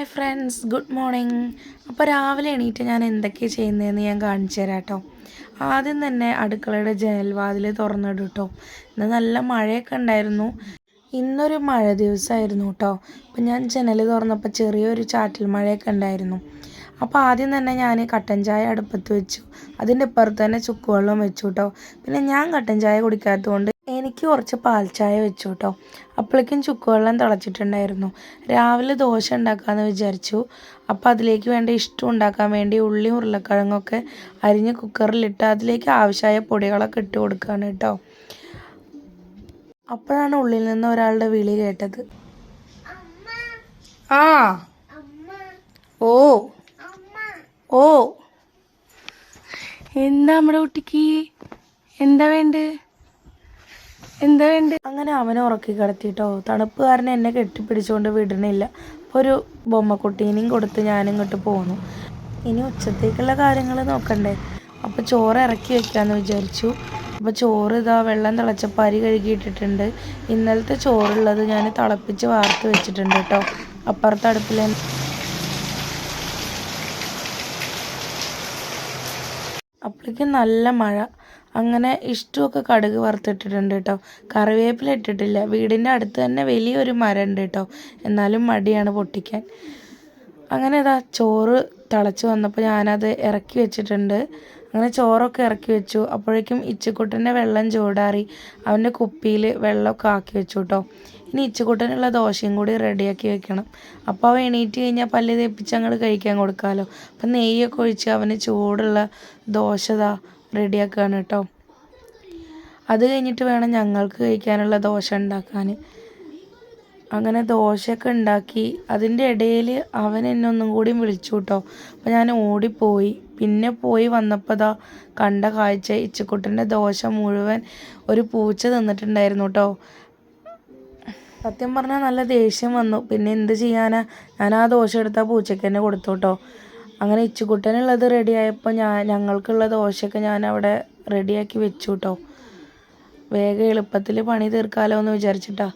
Hi friends good morning. അപ്പോൾ രാവിലെ എണീറ്റ് ഞാൻ എന്തൊക്കെ ചെയ്യുന്നതെന്ന് ഞാൻ കാണിച്ചു തരാം കേട്ടോ ആദ്യം തന്നെ അടുക്കളയുടെ ജനൽവാതിൽ തുറന്നിടും കേട്ടോ ഇന്ന് നല്ല മഴയൊക്കെ ഉണ്ടായിരുന്നു. ഇന്നൊരു മഴ ദിവസമായിരുന്നു കേട്ടോ അപ്പം ഞാൻ ജനൽ തുറന്നപ്പോൾ ചെറിയൊരു ചാറ്റൽ മഴയൊക്കെ ഉണ്ടായിരുന്നു. അപ്പോൾ ആദ്യം തന്നെ ഞാൻ കട്ടൻ ചായ അടുപ്പത്ത് വെച്ചു. അതിന്റെ ഇപ്പുറത്ത് തന്നെ ചുക്കുവെള്ളം വെച്ചു കേട്ടോ പിന്നെ ഞാൻ കട്ടൻ ചായ കുടിക്കാത്തതുകൊണ്ട് എനിക്ക് കുറച്ച് പാൽ ചായ വെച്ചു കേട്ടോ അപ്പോഴേക്കും ചുക്കുവെള്ളം തിളച്ചിട്ടുണ്ടായിരുന്നു. രാവിലെ ദോശ ഉണ്ടാക്കാമെന്ന് വിചാരിച്ചു. അപ്പോൾ അതിലേക്ക് വേണ്ട ഇഷ്ടം ഉണ്ടാക്കാൻ വേണ്ടി ഉള്ളിയും ഉരുളക്കിഴങ്ങൊക്കെ അരിഞ്ഞ് കുക്കറിലിട്ട് അതിലേക്ക് ആവശ്യമായ പൊടികളൊക്കെ ഇട്ട് കൊടുക്കുകയാണ് കേട്ടോ. അപ്പോഴാണ് ഉള്ളിൽ നിന്ന് ഒരാളുടെ വിളി കേട്ടത്. ആ. ഓ. ഓ. എന്താ നമ്മുടെ കുട്ടിക്ക്? എന്താ വേണ്ടത് എന്താ വേണ്ടി? അങ്ങനെ അവനെ ഉറക്കി കിടത്തിട്ടോ. തണുപ്പ് കാരണം എന്നെ കെട്ടിപ്പിടിച്ചുകൊണ്ട് വിടണില്ല. ഒരു ബൊമ്മക്കുട്ടീനെയും കൊടുത്ത് ഞാനിങ്ങോട്ട് പോന്നു. ഇനി ഉച്ചത്തേക്കുള്ള കാര്യങ്ങൾ നോക്കണ്ടേ? അപ്പോൾ ചോറ് ഇറക്കി വെക്കാന്ന് വിചാരിച്ചു. അപ്പോൾ ചോറ് ഇതാ വെള്ളം തിളച്ചപ്പോൾ അരി കഴുകിയിട്ടിട്ടുണ്ട്. ഇന്നലത്തെ ചോറുള്ളത് ഞാൻ തിളപ്പിച്ച് വാർത്ത് വെച്ചിട്ടുണ്ട് കേട്ടോ. അപ്പുറത്തെ അപ്പോഴേക്കും നല്ല മഴ. അങ്ങനെ ഇഷ്ടമൊക്കെ കടുക് വറുത്തിട്ടിട്ടുണ്ട് കേട്ടോ കറിവേപ്പില ഇട്ടിട്ടില്ല. വീടിന്റെ അടുത്ത് തന്നെ വലിയൊരു മരം ഉണ്ട് കേട്ടോ എന്നാലും മടിയാണ് പൊട്ടിക്കാൻ. അങ്ങനെ ഇതാ ചോറ് തിളച്ച് വന്നപ്പോൾ ഞാനത് ഇറക്കി വെച്ചിട്ടുണ്ട്. അങ്ങനെ ചോറൊക്കെ ഇറക്കി വെച്ചു. അപ്പോഴേക്കും ഇച്ചിക്കുട്ടന്റെ വെള്ളം ചൂടാറി അവന്റെ കുപ്പിയിൽ വെള്ളമൊക്കെ ആക്കി വെച്ചു കേട്ടോ. ഇനി ഇച്ചക്കൂട്ടനുള്ള ദോശയും കൂടി റെഡിയാക്കി വെക്കണം. അപ്പോൾ അവൻ എണീറ്റ് കഴിഞ്ഞാൽ പല്ല് തേപ്പിച്ച് അങ്ങോട്ട് കഴിക്കാൻ കൊടുക്കാമല്ലോ അപ്പം നെയ്യൊക്കെ ഒഴിച്ച് അവന് ചൂടുള്ള ദോശ ഇതാ റെഡിയാക്കുകയാണ് കേട്ടോ. അത് കഴിഞ്ഞിട്ട് വേണം ഞങ്ങൾക്ക് കഴിക്കാനുള്ള ദോശ ഉണ്ടാക്കാൻ. അങ്ങനെ ദോശയൊക്കെ ഉണ്ടാക്കി. അതിന്റെ ഇടയിൽ അവൻ എന്നെ ഒന്നും കൂടി വിളിച്ചു കേട്ടോ അപ്പോൾ ഞാൻ ഓടിപ്പോയി. പിന്നെ പോയി വന്നപ്പോൾ ദാ കണ്ട കാഴ്ച. ഇച്ചക്കുട്ടന്റെ ദോശ മുഴുവൻ ഒരു പൂച്ച തിന്നിട്ടുണ്ടായിരുന്നു കേട്ടോ സത്യം പറഞ്ഞാൽ നല്ല ദേഷ്യം വന്നു. പിന്നെ എന്ത് ചെയ്യാനാ? ഞാൻ ആ ദോശ എടുത്ത പൂച്ചയ്ക്ക് തന്നെ കൊടുത്തു കേട്ടോ അങ്ങനെ ഇച്ചുകുട്ടനുള്ളത് റെഡിയായപ്പോൾ ഞാൻ ഞങ്ങൾക്കുള്ള ദോശയൊക്കെ ഞാൻ അവിടെ റെഡിയാക്കി വെച്ചു കേട്ടോ വേഗം എളുപ്പത്തിൽ പണി തീർക്കാമല്ലോ എന്ന് വിചാരിച്ചിട്ടാ.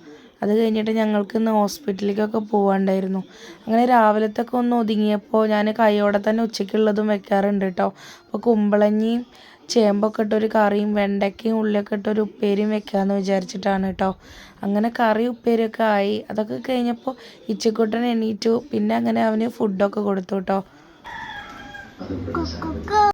അത് കഴിഞ്ഞിട്ട് ഞങ്ങൾക്ക് ഇന്ന് ഹോസ്പിറ്റലിലേക്കൊക്കെ പോകാണ്ടായിരുന്നു അങ്ങനെ രാവിലത്തൊക്കെ ഒന്ന് ഒതുങ്ങിയപ്പോൾ ഞാൻ കൈയോടെ തന്നെ ഉച്ചയ്ക്കുള്ളതും വെക്കാറുണ്ട് കേട്ടോ അപ്പോൾ കുമ്പളങ്ങിയും ചേമ്പൊക്കെ ഇട്ടൊരു കറിയും വെണ്ടയ്ക്കയും ഉള്ളിയൊക്കെ ഇട്ടൊരു ഉപ്പേരിയും വെക്കാമെന്ന് വിചാരിച്ചിട്ടാണ് കേട്ടോ അങ്ങനെ കറി ഉപ്പേരിയൊക്കെ ആയി. അതൊക്കെ കഴിഞ്ഞപ്പോൾ ഇച്ചക്കൂട്ടൻ എണീറ്റു. പിന്നെ അങ്ങനെ അവന് ഫുഡൊക്കെ കൊടുത്തു കേട്ടോ